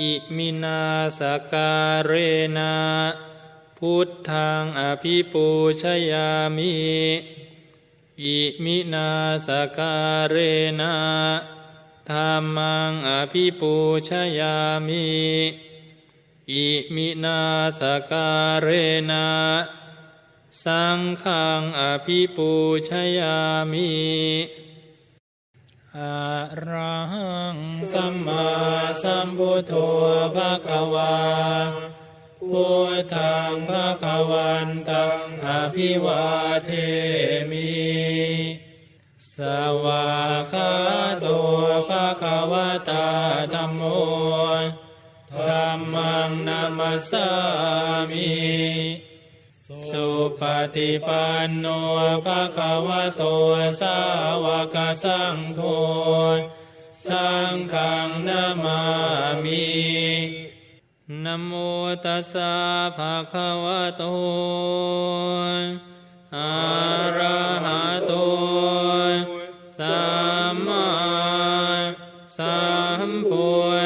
อิมินาสการเรนะพุทธังอภิปูชยามิอิมินาสการเรนะธรรมังอภิปูชยามิอิมินาสการเรนะสังฆังอภิปูชยามิ อะระหังสัมมาสัมพุทโธภะคะวาพุทธังภะคะวันตังอภิวาเทมิสวาคาโตภะคะวะตาธัมโมธัมมังนามัสสามิ สุปฏิปันโนภะคะวะโตสาวกสังโฆสังฆังนามามินโมตัสสะภะคะวะโตอะระหะโตสัมมาสัมพุท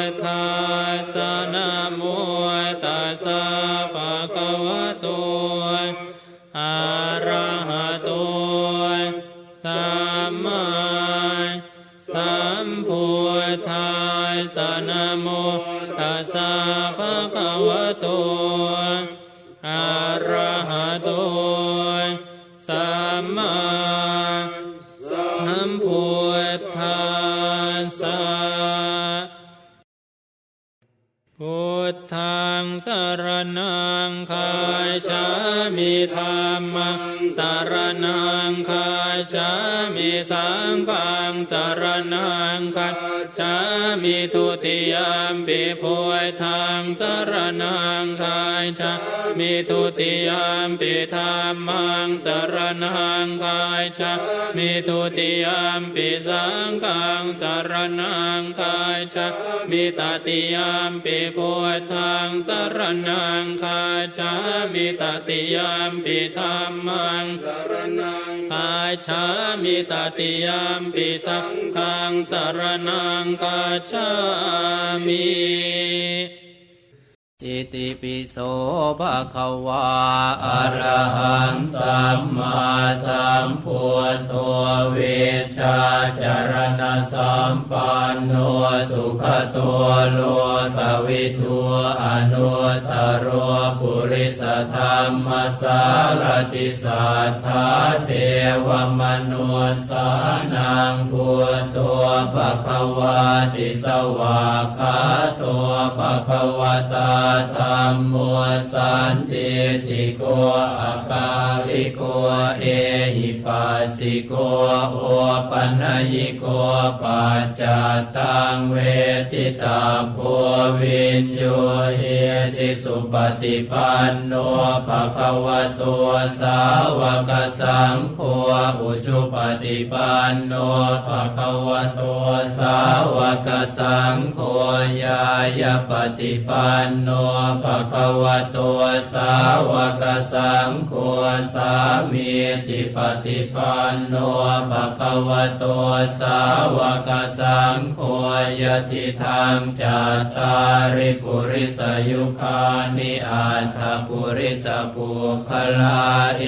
มพุทธัสสพุทธังสารนังคาชามิธรรมังสารนังคาชา สังฆังสารนังคาชามิทุติยามปิพุทธังสารนังคาชามิทุติยามปิธรรมังสารนังคาชามิทุติยามปิสังฆังสารนังคาชามิตติยามปิพุทธังสารนังคาชามิตติยามปิธรรมังสารนังคาชามิตติยามปิสังฆังสารนังคาชามิอิติปิโสภะคะวาอะระหังสัมมาสัมพุทโธเวชาจารณสัมปันโนสุขตัวโลกวิทูอนุตตโร ปุริสธรรมสารติสัทธาเทวมนุสสานังพุทโธภะคะวาติสวาคาโตภะคะวตาธรรมโมสันติติโกอาคาลิโกเอหิปัสสิโกโอปัญญิโกปัจจตังเวทิตาโพวินโยเฮติสุปฏิปปันโนภะคะวะโตสาวกสังโฆอุชุปฏิปันโนภะคะวะโตสาวกสังโฆยายาปฏิปันโนภะคะวะโตสาวกสังโฆสามีจิปฏิปันโนภะคะวะโตสาวกสังโฆยติทางจัตาริปุริสยุคานิอัตถปุริสปุคลาเอ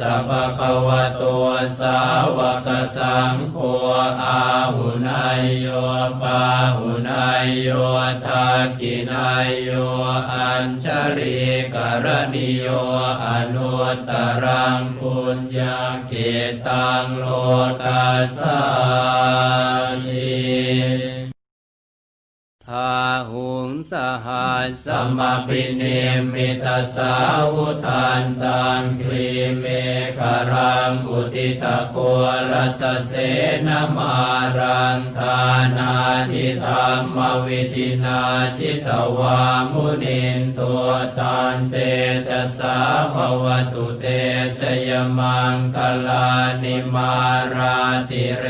สะภะคะวะโตสาวกสังโฆอาหุนายโยปาหุนายโยทักขินายโยอัญชริกรณิโยอนุตรังปุญญาเกตังโลกัสสานิาหุงสหัสสมปิเนมิตาสาวุทานตังครีเมฆรังอุติตะโครัสเสนมารังทานาทิธรรมวิตินาชิตวามุนินตัวตันเตจะสาภวตุเตชยมังคลานิมาราติเร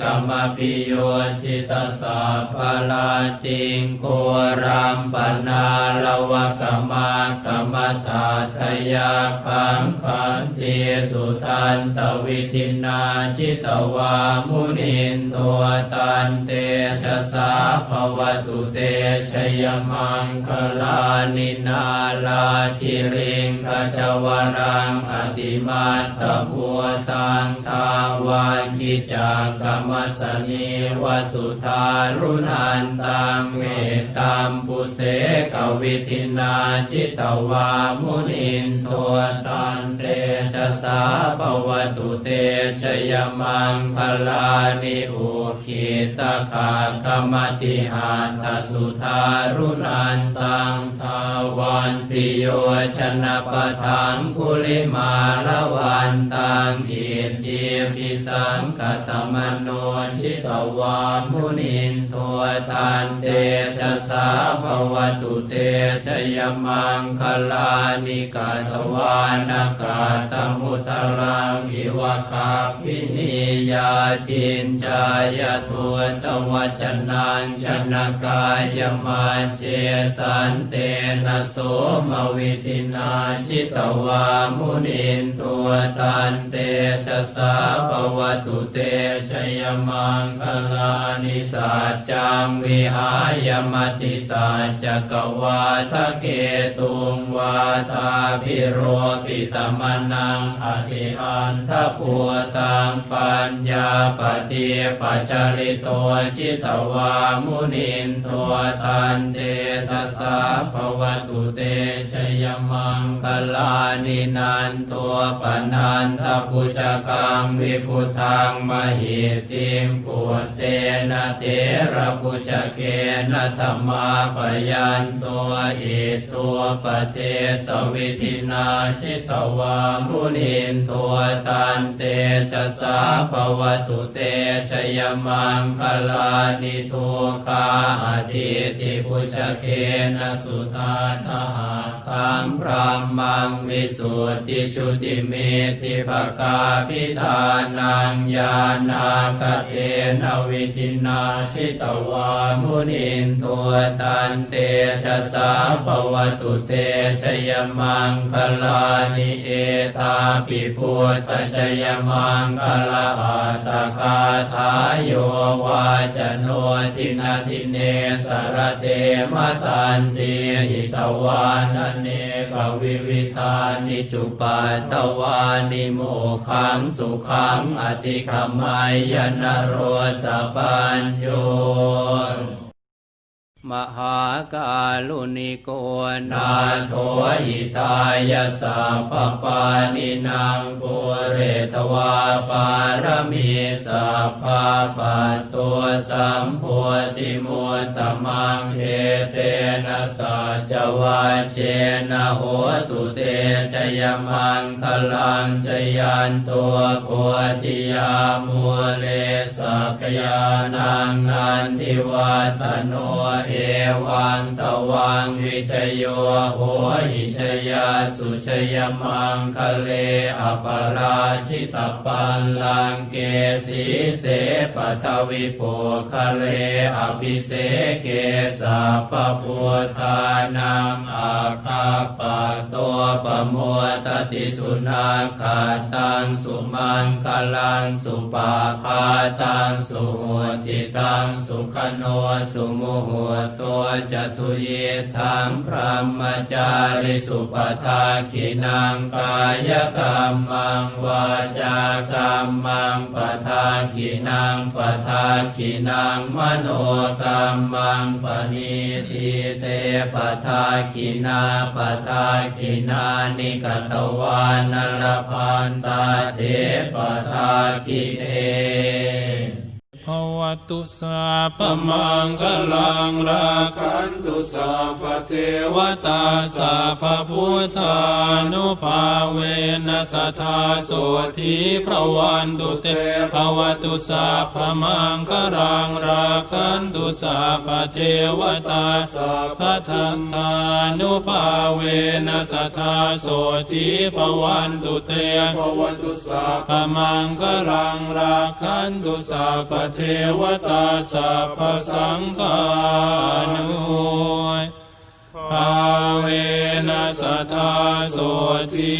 กมปิโยชิตสาภลาติงโครารัมปนาลวะกมากรมตาทยาคังคันติสุทันตวิทินาชิตวามุนินตัวตันเตชะสาภวตุเตชยมังคลานินาลาคิริงขจวรังอติมาตบัวตังทาวาคิจากกรรมสนีวสุธารุนันตังเมตตามปุเสกวิทินาจิตวามุนินตัวตันเตชะสาภวตุเตชยมังคลานิอุคิตขากรรมติหาทสุธารุนันตังทาวันติโยชนะปะทังกุลิมาละวันตังอิทิปิสังกตมโนชิตวามุนินตัวตันเตชะสาภวตุเตชยมังคลานิกาตวานากาตมุตรังอิวะคาปินิยาจินจายตุตวัจนังชนะกายมาเจสันเตนะโสมวิทินาชิตวามุนินตัวตันเตชะสาภวตุเตชยมังคลานิสัจจังวิหายมติสัจจกวาทะเกตุงวาตาพิโรปิตมนังอธิอันทปัวตังปัญญาปฏิปัจจริโตชิตวามุนินตัวตันเตชะสาภวตุเตชยมังคลานินันตัวปนันทปุจกังวิพุทังมหิติมปุตเตนะเทระปุจเกนะธรรมาปยันตัวอิตัวปเทสวิทินาชิตวามุนินตัวตันเตชะสาภวตุเตชยมังคลานิทุคาอธิติปุชเกนะสุตาทหาคังพระมังวิสุทธิชุติเมติภกาพิธานังญาณาคเทนวิทินาชิตวามุนินตัวตันเตชะสาภวตุเตชยมังคลานิเอตาปิพุทธชยมังคลาอัตคาทายโยวาจโนทินาทิเนสรเตมตันติหิตวานเนกวิวิธานิจุปัตตวานิโมขังสุขังอธิขมายนโรสปัญโย มหากาลุนิโกนาโทหิตายสัพพปานินางปุเรตวาปารมีสัพพปัตตัวสัมโพธิมุตตมังเทเตนะสัจวัจเจนะโหตุเตชยมังคลังชยันตัวโพธิยามุเลสักยานังนันทิวัตโนเอวังตวังวิชโยโหหิชยาสุชยมังคะเลอปราชิตปัลลังเกสีเสปทวิโปคะเลอภิเสเกสัพพุทธานังอาคาปะตัวปะโมตติสุนาคาตังสุมังคลังสุปาพาตังสุหุติตังสุขโนสุมุหุตวจะสุเยทังพระมจาริสุปทาขินังกายกรรมังวาจากรรมังปทาขินังปทาขินังมโนกรรมังปณิทิเตปทาขินาปทาขินานิกตวานรพันตาเทปทาขิเอ วตุสาพมังคลังราคันตุสัพเทวตาสาพพุทธานุภาเวนัสทธาโสธีพระวันตุเตภวตุสาพมังครังราคันตุสาพเทวตาสาพทัตตานุภาเวนัสทธาโสธีพระวันตุเตภวตุสัพมังกลังราคันตุสัพพเทววตาสัพพสังฆานุภาเวนัสทาโสที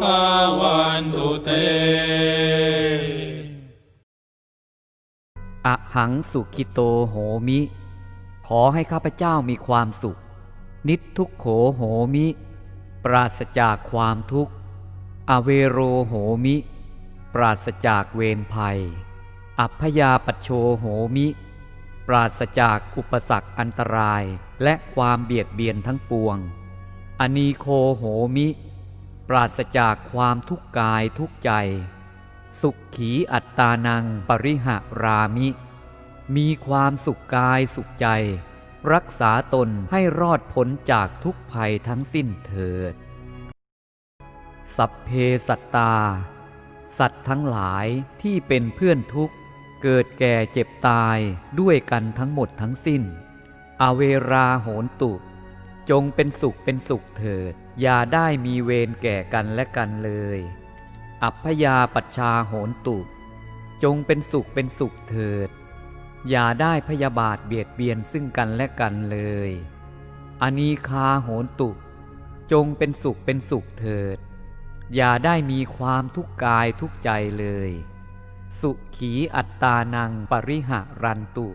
ภาวันตุเตอะหังสุขิโตโหมิ ขอให้ข้าพเจ้ามีความสุข นิททุกโขโหมิ ปราศจากความทุกข์ อเวโรโหมิ ปราศจากเวรภัย อัพยาปัชโชโหมิ ปราศจากอุปสรรคอันตรายและความเบียดเบียนทั้งปวง อนีโคโหมิ ปราศจากความทุกข์กายทุกใจ สุขขีอัตตานังปริหะรามิ มีความสุขกายสุขใจ รักษาตนให้รอดพ้นจากทุกภัยทั้งสิ้นเถิด สัพเพสัตตา สัตว์ทั้งหลายที่เป็นเพื่อนทุกข์ เกิดแก่เจ็บตายด้วยกันทั้งหมดทั้งสิ้น อเวราโหนตุ จงเป็นสุขเป็นสุขเถิด อย่าได้มีเวรแก่กันและกันเลย อัพยาปัชชาโหนตุ จงเป็นสุขเป็นสุขเถิด อย่าได้พยาบาทเบียดเบียนซึ่งกันและกันเลย อนีคาโหนตุ จงเป็นสุขเป็นสุขเถิด อย่าได้มีความทุกข์กายทุกใจเลย สุขีอัตตานังปริหะรันตุ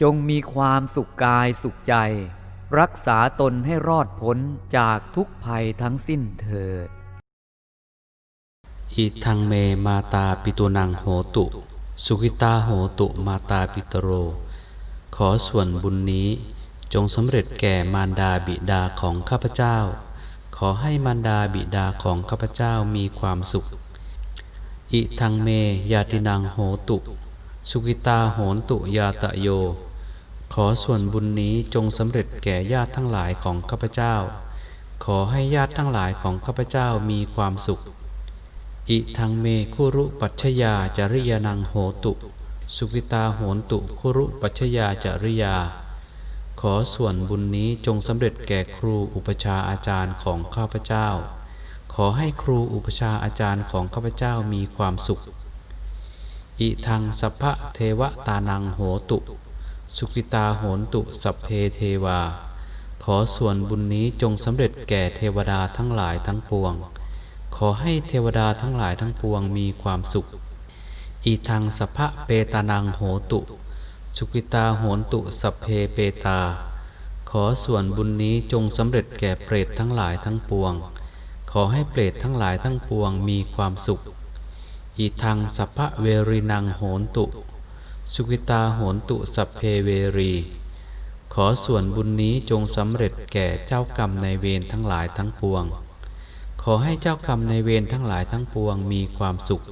จงมีความสุขกายสุขใจ รักษาตนให้รอดพ้นจากทุกภัยทั้งสิ้นเถิด อิทังเมมาตาปิตุนังโหตุ สุขิตาโหตุมาตาปิตโร ขอส่วนบุญนี้จงสำเร็จแก่มารดาบิดาของข้าพเจ้า ขอให้มารดาบิดาของข้าพเจ้ามีความสุข อิทังเมยาตินังโหตุ สุขิตาโหนตุยาตะโย ขอส่วนบุญนี้จงสำเร็จแก่ญาติทั้งหลายของข้าพเจ้า ขอให้ญาติทั้งหลายของข้าพเจ้ามีความสุข อิทังเมคุรุปัชยาจริยานังโหตุ สุกิตาโหนตุคุรุปัชยาจริยา ขอส่วนบุญนี้จงสำเร็จแก่ครูอุปชาอาจารย์ของข้าพเจ้า ขอให้ครูอุปชาอาจารย์ของข้าพเจ้ามีความสุข อิทังสัพพะเทวตานังโหตุ สุกิตาโหนตุสัพเพเทวา ขอส่วนบุญนี้จงสำเร็จแก่เทวดาทั้งหลายทั้งปวง ขอให้เทวดาทั้งหลายทั้งปวงมีความสุขอีทางสัพพะเปตานังโหตุ สุกิตาโหนตุสัพเพเปตา ขอส่วนบุญนี้จงสำเร็จแก่เปรตทั้งหลายทั้งปวง ขอให้เปรตทั้งหลายทั้งปวงมีความสุข อีทางสัพพะเวรินังโหนตุ สุกิตาโหนตุสัพเพเวรี ขอส่วนบุญนี้จงสำเร็จแก่เจ้ากรรมในเวรทั้งหลายทั้งปวง ขอให้เจ้ากรรมในเวรทั้งหลายทั้งปวงมีความสุข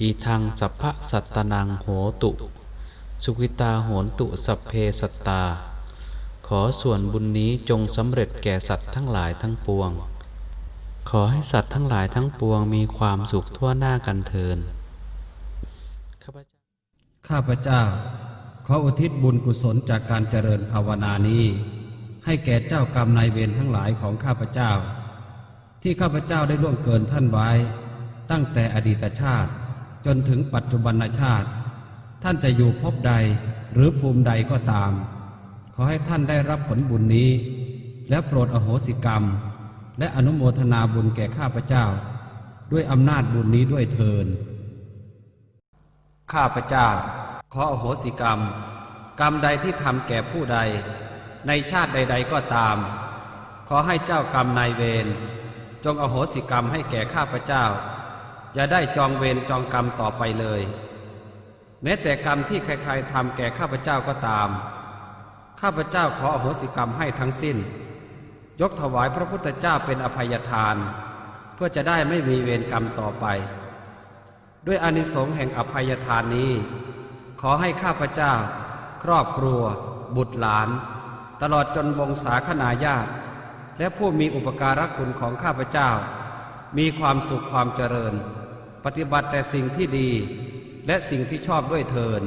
อีทางสัพพะสัตตนังโหตุ สุกิตาโหนตุสัพเพสัตตา ขอส่วนบุญนี้จงสำเร็จแก่สัตว์ทั้งหลายทั้งปวง ขอให้สัตว์ทั้งหลายทั้งปวงมีความสุขทั่วหน้ากันเทินข้าพเจ้า ขออุทิศบุญกุศลจากการเจริญภาวนานี้ ให้แก่เจ้ากรรมนายเวรทั้งหลายของข้าพเจ้า ที่ข้าพเจ้าได้ล่วงเกินท่านไว้ ตั้งแต่อดีตชาติ จนถึงปัจจุบันชาติ ท่านจะอยู่ภพใดหรือภูมิใดก็ตาม ขอให้ท่านได้รับผลบุญนี้ และโปรดอโหสิกรรม และอนุโมทนาบุญแก่ข้าพเจ้า ด้วยอำนาจบุญนี้ด้วยเทินข้าพเจ้า ขออโหสิกรรม กรรมใดที่ทำแก่ผู้ใด ในชาติใด ๆก็ตาม ขอให้เจ้ากรรมนายเวรจงอโหสิกรรมให้แก่ข้าพเจ้า อย่าได้จองเวรจองกรรมต่อไปเลย แม้แต่กรรมที่ใครๆทำแก่ข้าพเจ้าก็ตาม ข้าพเจ้าขออโหสิกรรมให้ทั้งสิ้น ยกถวายพระพุทธเจ้าเป็นอภัยทาน เพื่อจะได้ไม่มีเวรกรรมต่อไป ด้วยอานิสงส์แห่งอภัยทานนี้ ขอให้ข้าพเจ้า ครอบครัว บุตรหลาน ตลอดจนวงศาคณาญาติและผู้มีอุปการะคุณของข้าพเจ้า มีความสุขความเจริญ ปฏิบัติแต่สิ่งที่ดี และสิ่งที่ชอบด้วยเทิน